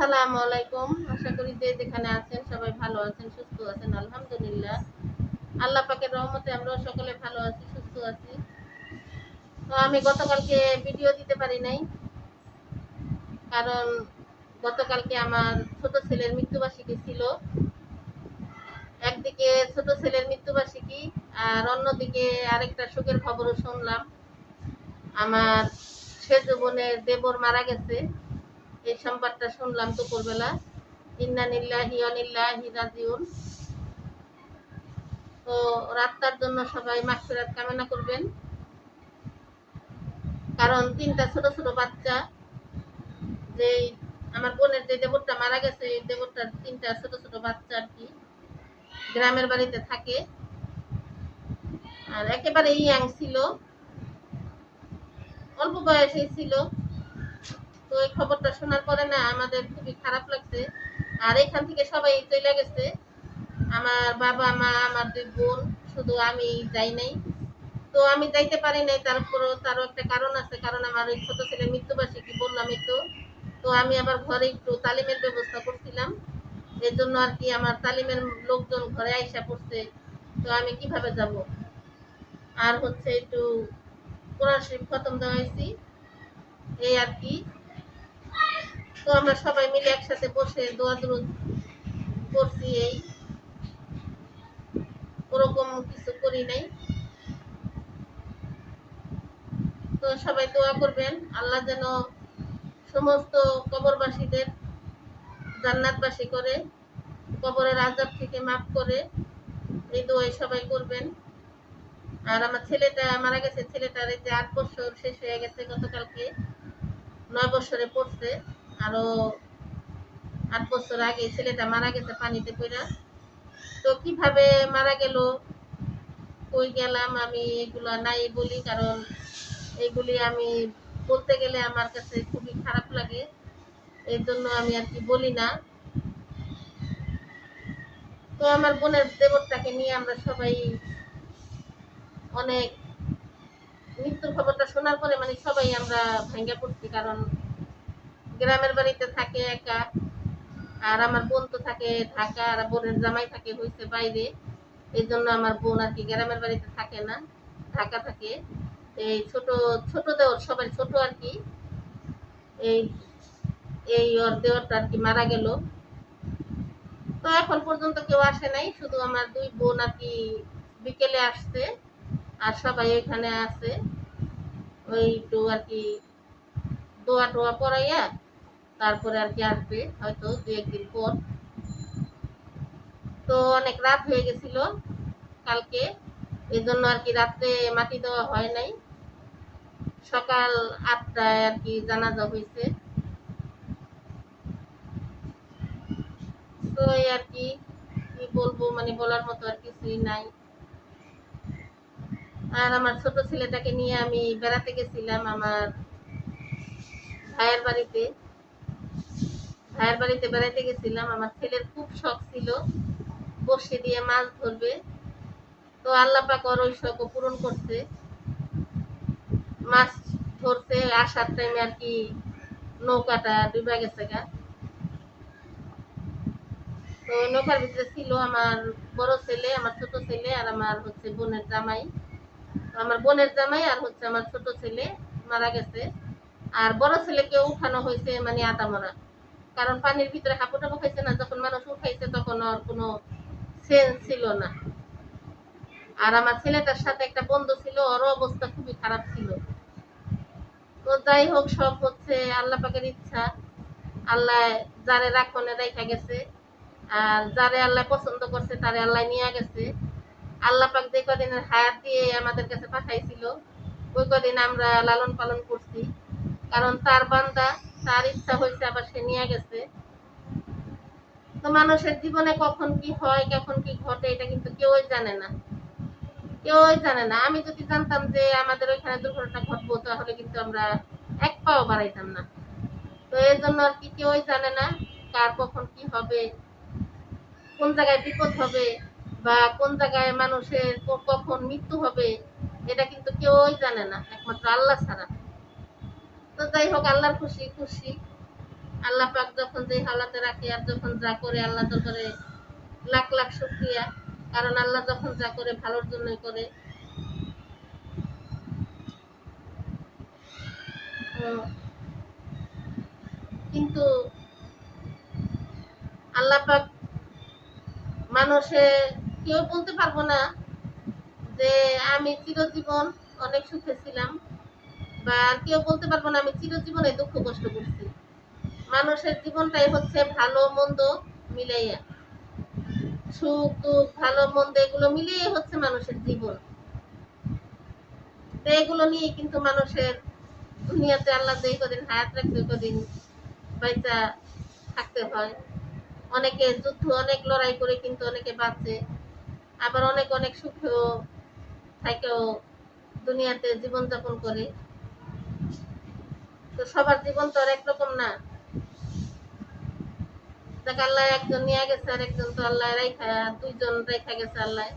আসসালামু আলাইকুম। আশা করি যে যেখানে আছেন সবাই ভালো আছেন, সুস্থ আছেন, আলহামদুলিল্লাহ। আল্লাহ পাকের রহমতে আমরা সকলে ভালো আছি, সুস্থ আছি। তো আমি গতকালকে ভিডিও দিতে পারি নাই, কারণ গতকালকে আমার ছোট ছেলের মৃত্যুবার্ষিকী ছিল। একদিকে ছোট ছেলের মৃত্যুবার্ষিকী, আর অন্যদিকে আরেকটা সুখের খবরও শুনলাম। আমার সেজ বোনের দেবর মারা গেছে। এই সংবাদটা শুনলাম দুপুরবেলা। ইন্না নিল্লাহি অনিল্লাহি রাজিউন। তো রাতটার জন্য সবাই মাগফিরাত কামনা করবেন। কারণ তিনটা ছোট ছোট বাচ্চা যে আমার বোনের যে দেবরটা মারা গেছে, এই দেবরটার তিনটা ছোট ছোট বাচ্চা আর কি গ্রামের বাড়িতে থাকে। আর একেবারে ইয়াং ছিল, অল্প বয়সেই ছিল। তো এই খবরটা শোনার পরে না আমাদের খুবই খারাপ লাগছে। আর এখান থেকে সবাই চলে গেছে। আমার বাবা, মা, আমার দুই বোন, শুধু আমি যাই নাই। তো আমি যাইতে পারি নাই, তারপরও তারও একটা কারণ আছে, কারণ আমার ওই ছোট ছেলে মৃত্যুবার্ষিকী বললামই তো তো আমি আবার ঘরে একটু তালিমের ব্যবস্থা করছিলাম। এর জন্য আর কি আমার তালিমের লোকজন ঘরে আইসা পড়ছে। তো আমি কীভাবে যাব? আর হচ্ছে একটু কোরআন শরীফ খতম দেওয়াইছি এই আর কি। তো আমরা সবাই মিলে একসাথে বসে দোয়া দরুদ করছি এই। ওরকম কিছু করি নাই। তো সবাই দোয়া করবেন, আল্লাহ যেন সমস্ত কবরবাসীদের জান্নাতবাসী করে, কবরের আজাব থেকে মাফ করে এই দোয়াই সবাই করবেন। আর আমার ছেলেটা মারা গেছে, ছেলেটার এই যে আট বছর শেষ হয়ে গেছে গতকালকে, নয় বছরে পড়ছে। আট বছর আগে ছেলেটা মারা গেছে পানিতে পড়া তো কীভাবে মারা গেল, কই গেলাম আমি এগুলো নাই বলি, কারণ এগুলি আমি বলতে গেলে আমার কাছে খুবই খারাপ লাগে। এর জন্য আমি আর কি বলি না। তো আমার বোনের দেবরটাকে নিয়ে আমরা সবাই অনেক মৃত্যুর খবরটা শোনার পরে মানে সবাই আমরা ভেঙে পড়ছি, কারণ গ্রামের বাড়িতে থাকে একা, আর আমার বোন তো থাকে ঢাকা, আর বোনের জামাই থাকে হয়েছে বাইরে। এই জন্য আমার বোন আর কি গ্রামের বাড়িতে থাকে না, ঢাকা থাকে। এই ছোট ছোট দেওয়ার সবাই ছোট আর কি। এই এই ওর দেওয়ারটা আর কি মারা গেল। তো এখন পর্যন্ত কেউ আসে নাই, শুধু আমার দুই বোন আর কি বিকেলে আসছে, আর সবাই এখানে আছে। ওই একটু আর কি দোয়া টোয়া পড়াইয়া তারপরে আর কি আসবে, হয়তো দু একদিন পর। তো অনেক রাত হয়ে গেছিল কালকে এই জন্য আর কি রাত্রে মাটি দেওয়া হয় নাই। সকাল আটটায় আর কি জানাজা হয়েছে। তো এই আর কি কি বলব মানে বলার মতো আর কিছুই নাই। আর আমার ছোট ছেলেটাকে নিয়ে আমি বেড়াতে গেছিলাম আমার ভাইয়ের বাড়িতে। ভাইয়ের বাড়িতে বেড়াতে গেছিলাম, আমার ছেলের খুব শখ ছিল। বসে দিয়ে মাছ ধরবে। তো আল্লাহ পাক ওর ওই শখ পূরণ করছে। মাছ ধরতে আসার টাইমে আর কি নৌকাটা ডুবে গেছে গা। তো নৌকার ভিতরে ছিল আমার বড় ছেলে, আমার ছোট ছেলে আর আমার হচ্ছে বোনের জামাই। আমার বোনের জামাই আর হচ্ছে আমার ছোট ছেলে মারা গেছে। আর বড় ছেলেকে উঠানো হয়েছে মানে আটা মরা। কারণ পানির ভিতরে হাঁপু খাইছে না, যখন মানুষ উঠাইছে তখন ওর কোনো সেন্স ছিল না। আর আমার ছেলেটার সাথে একটা বন্ধু ছিল, ওরও অবস্থা খুবই খারাপ ছিল। তো যাই হোক, সব হচ্ছে আল্লাহ পাকের ইচ্ছা। আল্লাহ যারে রাখনে রেখা গেছে। আর যারে আল্লাহ পছন্দ করছে তারে আল্লাহ নিয়ে গেছে। আল্লাহ পাক যে কদিনের হায়াত দিয়ে আমাদের কাছে পাঠাইছিল, ওই কদিন আমরা লালন পালন করছি। কারণ তার বান্দা তার ইচ্ছা হয়েছে আবার সে নিয়ে গেছে। তো মানুষের জীবনে কখন কি হয়, কখন কি ঘটে, এটা কিন্তু কেউই জানে না। কেউই জানে না। আমি যদি জানতাম যে আমাদের ওইখানে দুর্ঘটনা ঘটবো, তাহলে কিন্তু আমরা এক পাও বাড়াইতাম না। তো এর জন্য আর কি কেউই জানে না কার কখন কি হবে, কোন জায়গায় বিপদ হবে বা কোন জায়গায় মানুষের কখন মৃত্যু হবে, এটা কিন্তু কেউই জানে না। একমাত্র আল্লাহ ছাড়া। তো যাই হোক, আল্লাহর খুশি খুশি। আল্লাহ পাক যখন যে হালাতে রাখে আর যখন যা করে আল্লাহ তো করে লাখ লাখ শুক্রিয়া, কারণ আল্লাহ যখন যা করে ভালোর জন্যই করে। কিন্তু আল্লাহ পাক মানুষে কেউ বলতে পারব না যে আমি চিরজীবন অনেক সুখে ছিলাম। আর কেউ বলতে পারব না, আমি চিরজীবনে দুঃখ কষ্ট করছি। মানুষের জীবনটাই হচ্ছে ভালো মন্দ মিলাইয়া। সুখ, দুঃখ, ভালো, মন্দ, এগুলো মিলিয়ে হচ্ছে মানুষের জীবন। এগুলো নিয়ে কিন্তু মানুষের দুনিয়াতে আল্লাহ যেই কদিন হায়াত রাখতে কদিন বাইচা থাকতে হয়। অনেকে যুদ্ধ, অনেক লড়াই করে কিন্তু অনেকে বাঁচে। আবার অনেক অনেক সুখেও থাকেও দুনিয়াতে জীবনযাপন করে। তো সবার জীবন তো আর একরকম না। আল্লাহ একজন নিয়ে গেছে আর একজন তো আল্লাহ রেখা, দুইজন রেখা গেছে আল্লাহ।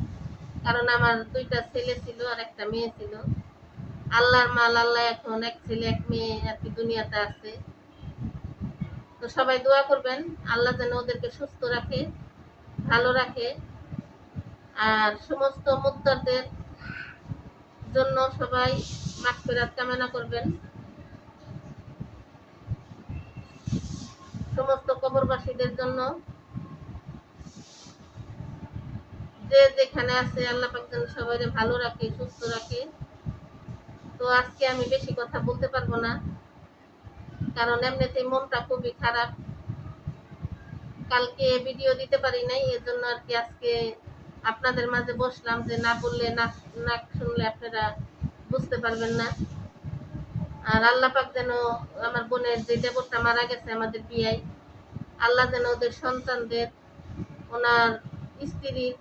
কারণ আমার দুইটা ছেলে ছিল আর একটা মেয়ে ছিল। আল্লাহর মাল, আল্লাহ এখন এক ছেলে, এক মেয়ে আর কি দুনিয়াতে আছে। তো সবাই দোয়া করবেন, আল্লাহ যেন ওদেরকে সুস্থ রাখে, ভালো রাখে। আর সমস্ত মুদ্দারদের জন্য সবাই মাগফিরাত কামনা করবেন। সমস্ত কবরবাসীদের জন্য যে যেখানে আছে আল্লাহ পাক যেন সবাই ভালো রাখে, সুস্থ রাখে। তো আজকে আমি বেশি কথা বলতে পারব না, কারণ এমনিতেই মনটা খুবই খারাপ। কালকে ভিডিও দিতে পারি নাই এর জন্য আর কি আজকে আপনাদের মাঝে বসলাম যে না বললে না না শুনলে আপনারা বুঝতে পারবেন না। আর আল্লাহ পাক যেন আমার বোনের যে দেবরটা মারা গেছে, আমাদের বিয়াই আল্লাহ যেন ওদের সন্তানদের, ওনার স্ত্রীর,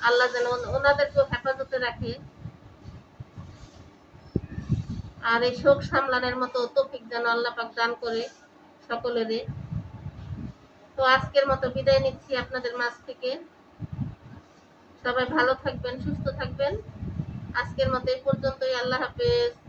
আল্লাহ যেন ওন- ওনাদেরকেও হেফাজতে রাখে। আর এই শোক সামলানোর মতো তৌফিক যেন আল্লাহ পাক দান করে সকলেরই তো আজকের মতো বিদায় নিচ্ছি আপনাদের মাঝ থেকে। সবাই ভালো থাকবেন, সুস্থ থাকবেন। আজকের মতো এই পর্যন্তই। আল্লাহ হাফেজ।